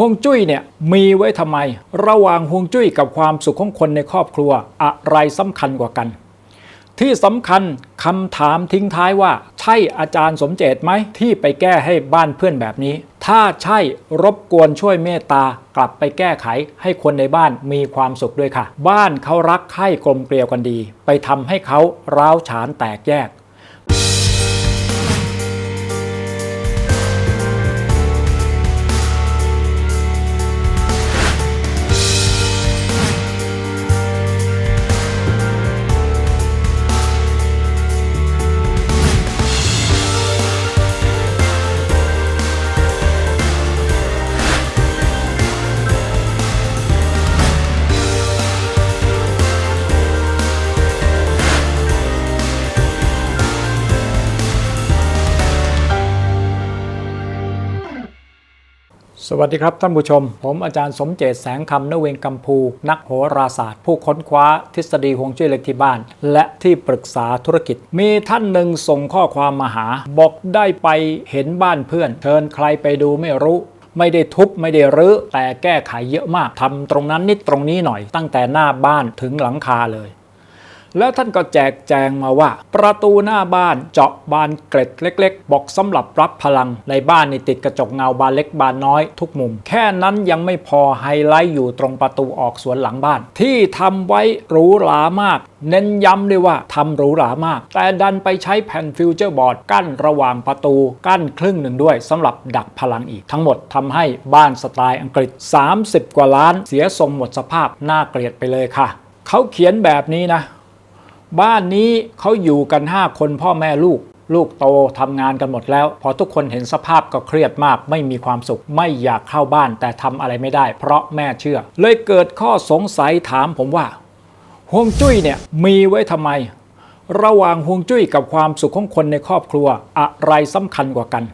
ห่วงจุ้ยเนี่ยมีไว้ทำไม ระหว่างห่วงจุ้ยกับความสุขของคนในครอบครัว อะไรสำคัญกว่ากัน ที่สำคัญคำถามทิ้งท้ายว่า ใช่อาจารย์สมเจตไหมที่ไปแก้ให้บ้านเพื่อนแบบนี้ ถ้าใช่รบกวนช่วยเมตตากลับไปแก้ไขให้คนในบ้านมีความสุขด้วยค่ะ บ้านเขารักใคร่กลมเกลียวกันดี ไปทำให้เขาร้าวฉานแตกแยก สวัสดีครับท่านผู้ชม ผมอาจารย์สมเจตแสงคำนเวงกัมพู นักโหราศาสตร์ ผู้ค้นคว้าทฤษฎีฮวงจุ้ยเล็กที่บ้าน และที่ปรึกษาธุรกิจ มีท่านหนึ่งส่งข้อความมาหา บอกได้ไปเห็นบ้านเพื่อน เชิญใครไปดูไม่รู้ไม่ได้ทุบไม่ได้รื้อแต่แก้ไขเยอะมากทำตรงนั้นนิดตรงนี้หน่อย ตั้งแต่หน้าบ้านถึงหลังคาเลย แล้วท่านก็แจกแจงมาว่า ประตูหน้าบ้านเจาะบานเกล็ดเล็ก ๆ บอกสำหรับรับพลังในบ้านนี่ติดกระจกเงาบานเล็กบานน้อยทุกมุม แค่นั้นยังไม่พอไฮไลท์อยู่ตรงประตูออกสวนหลังบ้าน ที่ทำไว้หรูหรามาก เน้นย้ำด้วยว่าทำหรูหรามาก แต่ดันไปใช้แผ่นฟิวเจอร์บอร์ดกั้นระหว่างประตู กั้นครึ่งหนึ่งด้วยสำหรับดักพลังอีกทั้งหมดทำให้บ้านสไตล์อังกฤษ 30 กว่าล้าน เสียทรงหมดสภาพน่าเกลียดไปเลยค่ะ เขาเขียนแบบนี้นะ บ้านนี้เขาอยู่กัน 5 คนพ่อแม่ลูก ลูกโตทำงานกันหมดแล้ว พอทุกคนเห็นสภาพก็เครียดมาก ไม่มีความสุข ไม่อยากเข้าบ้านแต่ทำอะไรไม่ได้ เพราะแม่เชื่อ เลยเกิดข้อสงสัยถามผมว่าห่วงจุ้ยเนี่ยมีไว้ทำไม ระหว่างห่วงจุ้ยกับความสุขของคนในครอบครัวอะไรสำคัญกว่ากัน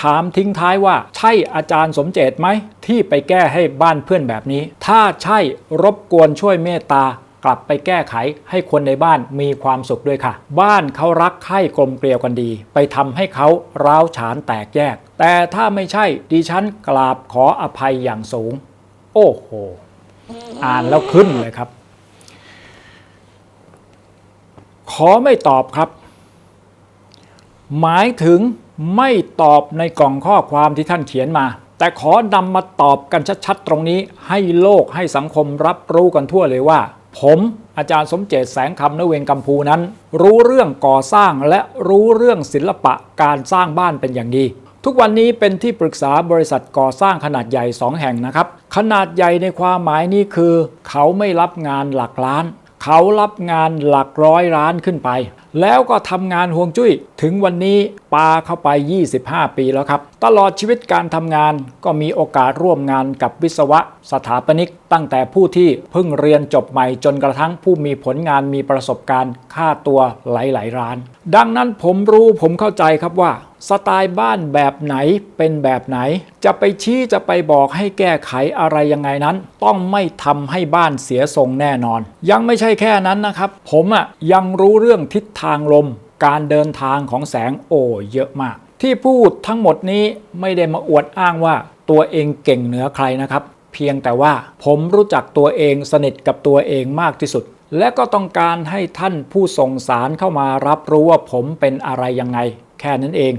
ถามทิ้งท้ายว่า ใช่อาจารย์สมเจตไหมที่ไปแก้ให้บ้านเพื่อนแบบนี้ ถ้าใช่รบกวนช่วยเมตตา กลับไปแก้ไขให้คนในบ้านมีความสุขด้วยค่ะ บ้านเขารักใคร่กลมเกลียวกันดี ไปทำให้เขาร้าวฉานแตกแยก แต่ถ้าไม่ใช่ดิฉันกราบขออภัยอย่างสูง โอ้โห อ่านแล้วขึ้นเลยครับ ขอไม่ตอบครับ หมายถึงไม่ตอบในกล่องข้อความที่ท่านเขียนมาแต่ขอนำมาตอบกันชัดๆ ตรงนี้ให้โลกให้สังคมรับรู้กันทั่วเลยว่า ผมอาจารย์สมเจตแสงคำนเวงกัมพูนั้น รู้เรื่องก่อสร้างและรู้เรื่องศิลปะการสร้างบ้านเป็นอย่างดีทุกวันนี้เป็นที่ปรึกษาบริษัทก่อสร้างขนาดใหญ่ 2 แห่งนะครับ ขนาดใหญ่ในความหมายนี้คือ เขาไม่รับงานหลักล้าน เขารับงานหลักร้อยล้านขึ้นไปแล้วก็ทำงานห่วงจุ้ย ถึงวันนี้ปาเข้าไป 25 ปีแล้วครับ ตลอดชีวิตการทำงานก็มีโอกาสร่วมงานกับวิศวะสถาปนิก ตั้งแต่ผู้ที่เพิ่งเรียนจบใหม่จนกระทั่งผู้มีผลงานมีประสบการณ์ค่าตัวหลาย ๆ ร้าน ดังนั้นผมรู้ผมเข้าใจครับว่าสไตล์บ้านแบบไหนเป็นแบบไหน จะไปชี้จะไปบอกให้แก้ไขอะไรยังไงนั้น ต้องไม่ทำให้บ้านเสียทรงแน่นอน ยังไม่ใช่แค่นั้นนะครับ ผมอะ่ะยังรู้เรื่องทิศทางลม การเดินทางของแสงโอเยอะมาก ที่พูดทั้งหมดนี้ไม่ได้มาอวดอ้างว่าตัวเองเก่งเหนือใครนะครับ เพียงแต่ว่าผมรู้จักตัวเองสนิทกับตัวเองมากที่สุด และก็ต้องการให้ท่านผู้ส่งสารเข้ามารับรู้ว่าผมเป็นอะไรยังไง แค่นั้นเอง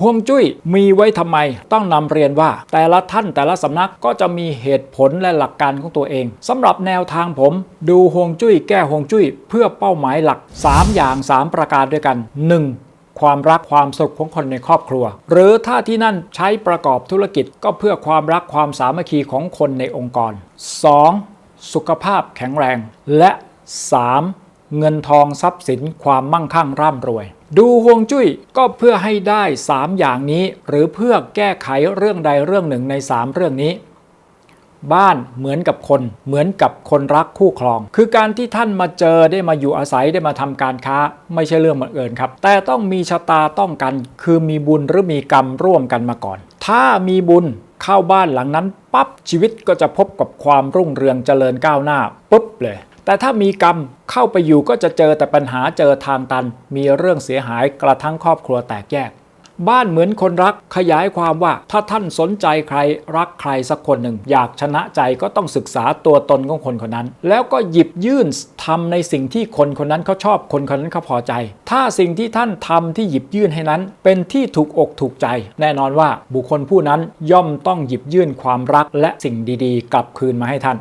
ห่วงจุ้ยมีไว้ทำไม ต้องนำเรียนว่า แต่ละท่านแต่ละสำนักก็จะมีเหตุผลและหลักการของตัวเองสำหรับแนวทางผม ดูห่วงจุ้ยแก้ห่วงจุ้ยเพื่อเป้าหมายหลัก 3 อย่าง 3 ประการด้วยกัน 1. ความรักความสุขของคนในครอบครัว หรือถ้าที่นั่นใช้ประกอบธุรกิจก็เพื่อความรักความสามัคคีของคนในองค์กร 2. สุขภาพแข็งแรง และ 3. เงินทองทรัพย์สินความมั่งคั่งร่ำรวย ดูฮวงจุ้ยก็เพื่อให้ได้ 3 อย่างนี้ หรือเพื่อแก้ไขเรื่องใดเรื่องหนึ่งใน 3 เรื่องนี้ บ้านเหมือนกับคนเหมือนกับคนรักคู่ครอง คือการที่ท่านมาเจอได้มาอยู่อาศัยได้มาทำการค้า ไม่ใช่เรื่องบังเอิญครับ แต่ต้องมีชะตาต้องกัน คือมีบุญหรือมีกรรมร่วมกันมาก่อน ถ้ามีบุญเข้าบ้านหลังนั้นปั๊บชีวิตก็จะพบกับความรุ่งเรืองเจริญก้าวหน้าปุ๊บเลย แต่ถ้ามีกรรมเข้าไปอยู่ก็จะเจอแต่ปัญหาเจอทางตัน มีเรื่องเสียหายกระทั่งครอบครัวแตกแยก บ้านเหมือนคนรักขยายความว่าถ้าท่านสนใจใครรักใครสักคนหนึ่ง อยากชนะใจก็ต้องศึกษาตัวตนของคนคนนั้น แล้วก็หยิบยื่นทำในสิ่งที่คนคนนั้นเขาชอบคนคนนั้นเขาพอใจ ถ้าสิ่งที่ท่านทำที่หยิบยื่นให้นั้น เป็นที่ถูกอกถูกใจ แน่นอนว่าบุคคลผู้นั้นย่อมต้องหยิบยื่นความรักและสิ่งดีๆ กลับคืนมาให้ท่าน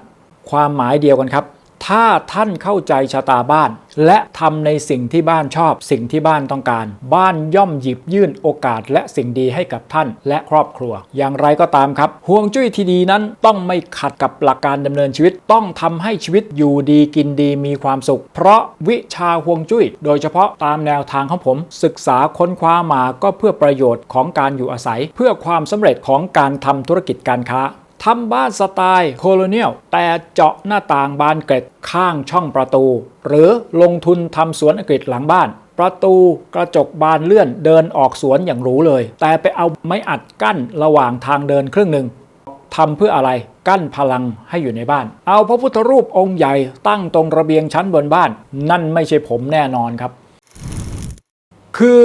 ความหมายเดียวกันครับ ถ้าท่านเข้าใจชะตาบ้าน และทำในสิ่งที่บ้านชอบสิ่งที่บ้านต้องการ บ้านย่อมหยิบยื่นโอกาสและสิ่งดีให้กับท่านและครอบครัว อย่างไรก็ตามครับห่วงจุ้ยที่ดีนั้นต้องไม่ขัดกับหลักการดำเนินชีวิตต้องทำให้ชีวิตอยู่ดีกินดีมีความสุข เพราะวิชาห่วงจุ้ย โดยเฉพาะตามแนวทางของผม ศึกษาค้นคว้ามาก็เพื่อประโยชน์ของการอยู่อาศัย เพื่อความสำเร็จของการทำธุรกิจการค้า ทำบ้านสไตล์โคโลเนียลแต่เจาะหน้าต่างบานเกร็ดข้างช่องประตู หรือลงทุนทำสวนอังกฤษหลังบ้าน ประตูกระจกบานเลื่อนเดินออกสวนอย่างหรูเลย แต่ไปเอาไม้อัดกั้นระหว่างทางเดินครึ่งหนึ่งทำเพื่ออะไรกั้นพลังให้อยู่ในบ้าน เอาพระพุทธรูปองค์ใหญ่ตั้งตรงระเบียงชั้นบนบ้าน นั่นไม่ใช่ผมแน่นอนครับ คือ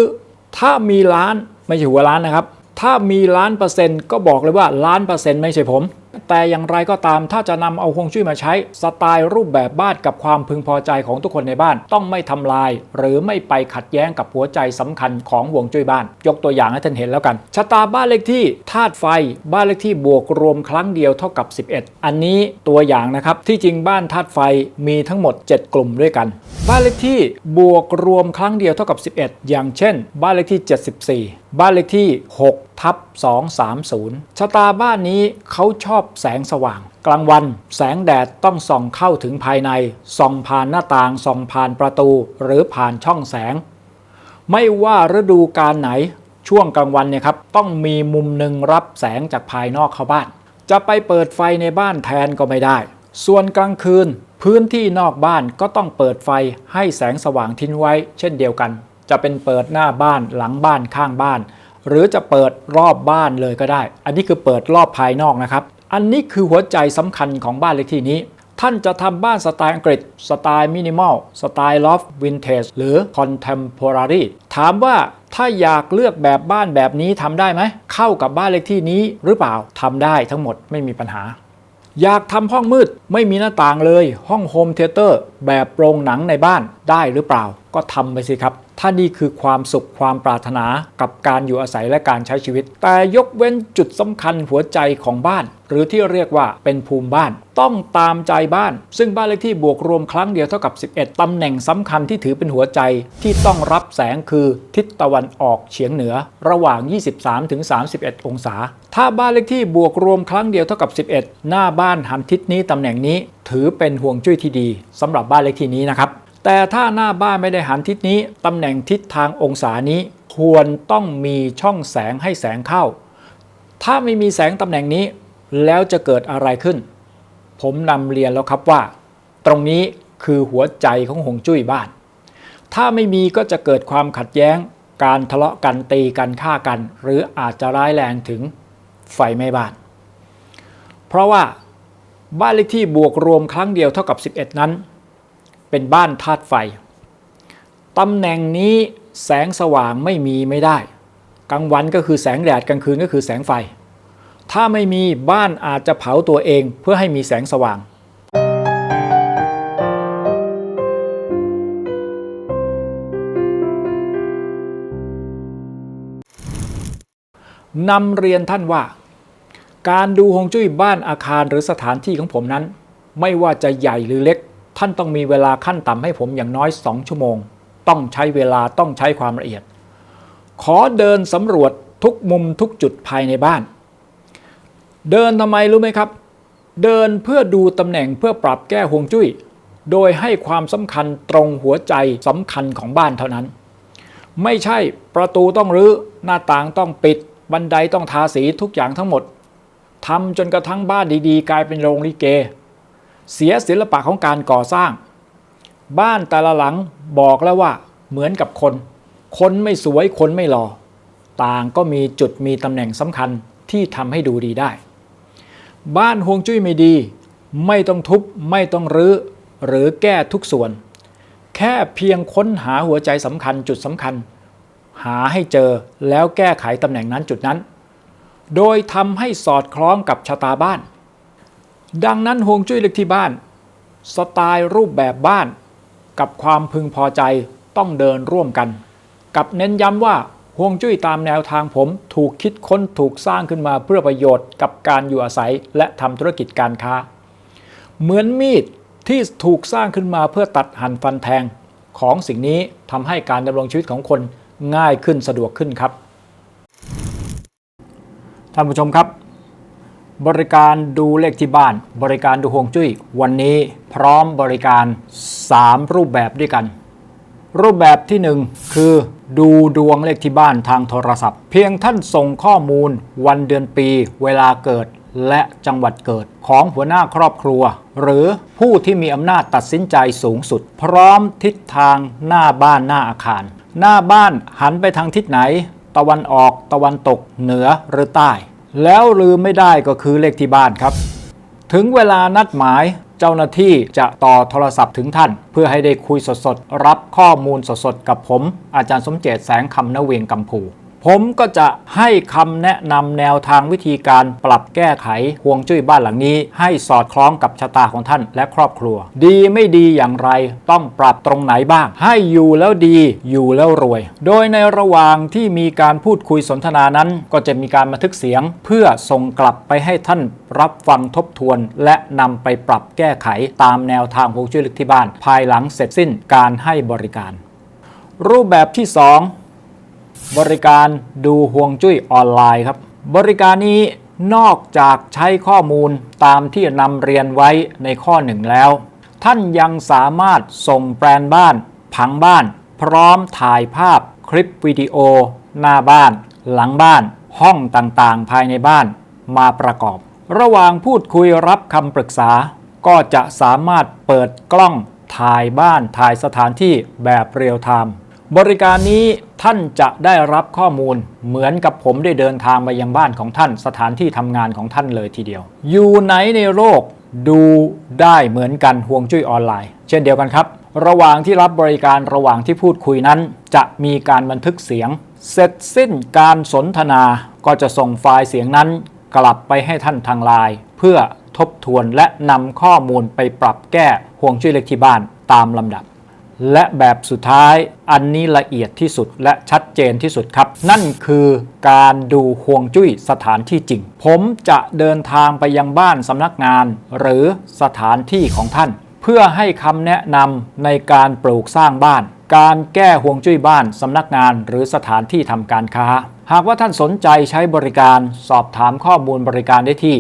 ถ้ามีล้านไม่ใช่หัวล้านนะครับ ถ้ามีล้านเปอร์เซ็นต์ก็บอกเลยว่าล้านเปอร์เซ็นต์ไม่ใช่ผม แต่อย่างไรก็ตามถ้าจะนำเอาฮวงจุ้ยมาใช้สไตล์รูปแบบบ้านกับความพึงพอใจของทุกคนในบ้าน ต้องไม่ทำลาย หรือไม่ไปขัดแย้งกับหัวใจสำคัญของฮวงจุ้ยบ้าน ยกตัวอย่างให้ท่านเห็นแล้วกันชะตาบ้านเลขที่ธาตุไฟ บ้านเลขที่บวกรวมครั้งเดียวเท่ากับ 11 อันนี้ตัวอย่างนะครับที่จริงบ้านธาตุไฟมีทั้งหมด 7 กลุ่มด้วยกัน บ้านเลขที่บวกรวมครั้งเดียวเท่ากับ 11 อย่างเช่น บ้านเลขที่ 74 บ้านเลขที่6ทับ230ชะตาบ้านนี้เขาชอบแสงสว่าง กลางวัน แสงแดดต้องส่องเข้าถึงภายใน ส่องผ่านหน้าต่างส่องผ่านประตู หรือผ่านช่องแสง ไม่ว่าฤดูกาลไหนช่วงกลางวันเนี่ยครับต้องมีมุมหนึ่งรับแสงจากภายนอกเข้าบ้าน จะไปเปิดไฟในบ้านแทนก็ไม่ได้ ส่วนกลางคืน พื้นที่นอกบ้านก็ต้องเปิดไฟให้แสงสว่างทิ้งไว้ เช่นเดียวกัน จะเป็นเปิดหน้าบ้านหลังบ้านข้างบ้าน หรือจะเปิดรอบบ้านเลยก็ได้ อันนี้คือเปิดรอบภายนอกนะครับ อันนี้คือหัวใจสำคัญของบ้านเลขที่นี้ ท่านจะทำบ้านสไตล์อังกฤษ สไตล์มินิมอล สไตล์ลอฟวินเทจหรือคอนเทม p o r a r y ถามว่าถ้าอยากเลือกแบบบ้านแบบนี้ทำได้ไหม เข้ากับบ้านเลขที่นี้หรือเปล่าทำได้ทั้งหมดไม่มีปัญหา อยากทำห้องมืดไม่มีหน้าต่างเลย ห้องโฮมเทเตอร์แบบโรงหนังในบ้านได้หรือเปล่า ก็ทำไปสิครับ ถ้านี่คือความสุขความปรารถนากับการอยู่อาศัยและการใช้ชีวิต แต่ยกเว้นจุดสำคัญหัวใจของบ้าน หรือที่เรียกว่าเป็นภูมิบ้าน ต้องตามใจบ้าน ซึ่งบ้านเลขที่บวกรวมครั้งเดียวเท่ากับ 11 ตำแหน่งสำคัญที่ถือเป็นหัวใจ ที่ต้องรับแสงคือทิศตะวันออกเฉียงเหนือ ระหว่าง 23-31 องศา ถ้าบ้านเลขที่บวกรวมครั้งเดียวเท่ากับ 11 หน้าบ้านหันทิศนี้ตำแหน่งนี้ ถือเป็นห่วงจุ้ยที่ดีสำหรับบ้านเลขที่นี้นะครับ แต่ถ้าหน้าบ้านไม่ได้หันทิศนี้ ตำแหน่งทิศทางองศานี้ควรต้องมีช่องแสงให้แสงเข้า ถ้าไม่มีแสงตำแหน่งนี้แล้วจะเกิดอะไรขึ้น ผมนำเรียนแล้วครับว่า ตรงนี้คือหัวใจของหงจุ้ยบ้าน ถ้าไม่มีก็จะเกิดความขัดแย้ง การทะเลาะกันตีกันฆ่ากัน หรืออาจจะร้ายแรงถึงไฟไหม้บ้าน เพราะว่าบ้านเลขที่บวกรวมครั้งเดียวเท่ากับ 11 นั้น เป็นบ้านธาตุไฟตำแหน่งนี้แสงสว่างไม่มีไม่ได้ กลางวันก็คือแสงแดดกลางคืนก็คือแสงไฟ ถ้าไม่มีบ้านอาจจะเผาตัวเองเพื่อให้มีแสงสว่าง นำเรียนท่านว่า การดูฮวงจุ้ยบ้านอาคารหรือสถานที่ของผมนั้น ไม่ว่าจะใหญ่หรือเล็ก ท่านต้องมีเวลาขั้นต่ำให้ผมอย่างน้อย 2 ชั่วโมง ต้องใช้เวลาต้องใช้ความละเอียด ขอเดินสำรวจทุกมุมทุกจุดภายในบ้าน เดินทำไมรู้ไหมครับ เดินเพื่อดูตำแหน่งเพื่อปรับแก้ฮวงจุ้ย โดยให้ความสำคัญตรงหัวใจสำคัญของบ้านเท่านั้น ไม่ใช่ประตูต้องรื้อหน้าต่างต้องปิด บันไดต้องทาสีทุกอย่างทั้งหมดทำจนกระทั่งบ้านดีๆ กลายเป็นโรงลิเก เสียศิลปะของการก่อสร้าง บ้านแต่ละหลังบอกแล้วว่าเหมือนกับคน คนไม่สวยคนไม่หล่อต่างก็มีจุดมีตำแหน่งสำคัญที่ทำให้ดูดีได้ บ้านฮวงจุ้ยไม่ดี ไม่ต้องทุบไม่ต้องรื้อหรือแก้ทุกส่วน แค่เพียงค้นหาหัวใจสำคัญจุดสำคัญ หาให้เจอแล้วแก้ไขตำแหน่งนั้นจุดนั้น โดยทำให้สอดคล้องกับชะตาบ้าน ดังนั้นฮวงจุ้ยเล็กที่บ้าน สไตล์รูปแบบบ้าน กับความพึงพอใจต้องเดินร่วมกัน กับเน้นย้ำว่าฮวงจุ้ยตามแนวทางผมถูกคิดค้นถูกสร้างขึ้นมาเพื่อประโยชน์กับการอยู่อาศัยและทำธุรกิจการค้า เหมือนมีดที่ถูกสร้างขึ้นมาเพื่อตัดหั่นฟันแทง ของสิ่งนี้ทำให้การดำรงชีวิตของคนง่ายขึ้นสะดวกขึ้นครับท่านผู้ชมครับ บริการดูเลขที่บ้าน บริการดูฮวงจุ้ย วันนี้พร้อมบริการ 3 รูปแบบด้วยกัน รูปแบบที่ 1 คือ ดูดวงเลขที่บ้านทางโทรศัพท์ เพียงท่านส่งข้อมูล วันเดือนปี เวลาเกิด และจังหวัดเกิดของหัวหน้าครอบครัว หรือผู้ที่มีอำนาจตัดสินใจสูงสุด พร้อมทิศทางหน้าบ้านหน้าอาคาร หน้าบ้านหันไปทางทิศไหน ตะวันออกตะวันตกเหนือหรือใต้ แล้วลืมไม่ได้ก็คือเลขที่บ้านครับ ถึงเวลานัดหมายเจ้าหน้าที่จะต่อโทรศัพท์ถึงท่าน เพื่อให้ได้คุยสดๆ รับข้อมูลสดๆ กับผม อาจารย์สมเจตแสงคำนเวียงกัมพู ผมก็จะให้คำแนะนำแนวทางวิธีการปรับแก้ไขห่วงจุ้ยบ้านหลังนี้ ให้สอดคล้องกับชะตาของท่านและครอบครัว ดีไม่ดีอย่างไรต้องปรับตรงไหนบ้าง ให้อยู่แล้วดีอยู่แล้วรวย โดยในระหว่างที่มีการพูดคุยสนทนานั้น ก็จะมีการบันทึกเสียง เพื่อส่งกลับไปให้ท่านรับฟังทบทวน และนำไปปรับแก้ไขตามแนวทางห่วงจุ้ยลึกที่บ้าน ภายหลังเสร็จสิ้นการให้บริการ รูปแบบที่ 2 บริการดูห่วงจุ้ยออนไลน์ครับ บริการนี้นอกจากใช้ข้อมูลตามที่นำเรียนไว้ในข้อหนึ่งแล้ว ท่านยังสามารถส่งแปลนบ้าน ผังบ้าน พร้อมถ่ายภาพคลิปวิดีโอ หน้าบ้าน หลังบ้าน ห้องต่างๆ ภายในบ้านมาประกอบ ระหว่างพูดคุยรับคำปรึกษา ก็จะสามารถเปิดกล้องถ่ายบ้านถ่ายสถานที่แบบเรียลไทม์ บริการนี้ท่านจะได้รับข้อมูลเหมือนกับผมได้เดินทางมายังบ้านของท่านสถานที่ทำงานของท่านเลยทีเดียว อยู่ไหนในโลกดูได้เหมือนกันห่วงจุ้ยออนไลน์ เช่นเดียวกันครับ ระหว่างที่รับบริการระหว่างที่พูดคุยนั้น จะมีการบันทึกเสียง เสร็จสิ้นการสนทนา ก็จะส่งไฟล์เสียงนั้น กลับไปให้ท่านทางไลน์เพื่อทบทวนและนำข้อมูลไปปรับแก้ห่วงจุ้ยเล็กที่บ้านตามลำดับ และแบบสุดท้ายอันนี้ละเอียดที่สุดและชัดเจนที่สุดครับ นั่นคือการดูห่วงจุ้ยสถานที่จริง ผมจะเดินทางไปยังบ้านสำนักงาน หรือสถานที่ของท่าน เพื่อให้คำแนะนำในการปลูกสร้างบ้าน การแก้ห่วงจุ้ยบ้านสำนักงานหรือสถานที่ทำการค้า หากว่าท่านสนใจใช้บริการสอบถามข้อมูลบริการได้ที่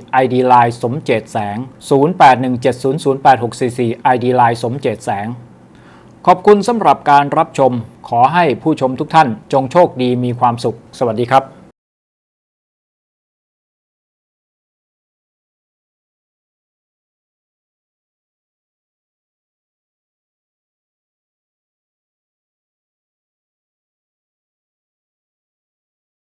0817008644 ID Line สมเจตแสง 0817008644 ID Line สมเจตแสง ขอบคุณสำหรับการรับชม ขอให้ผู้ชมทุกท่านจงโชคดีมีความสุข สวัสดีครับ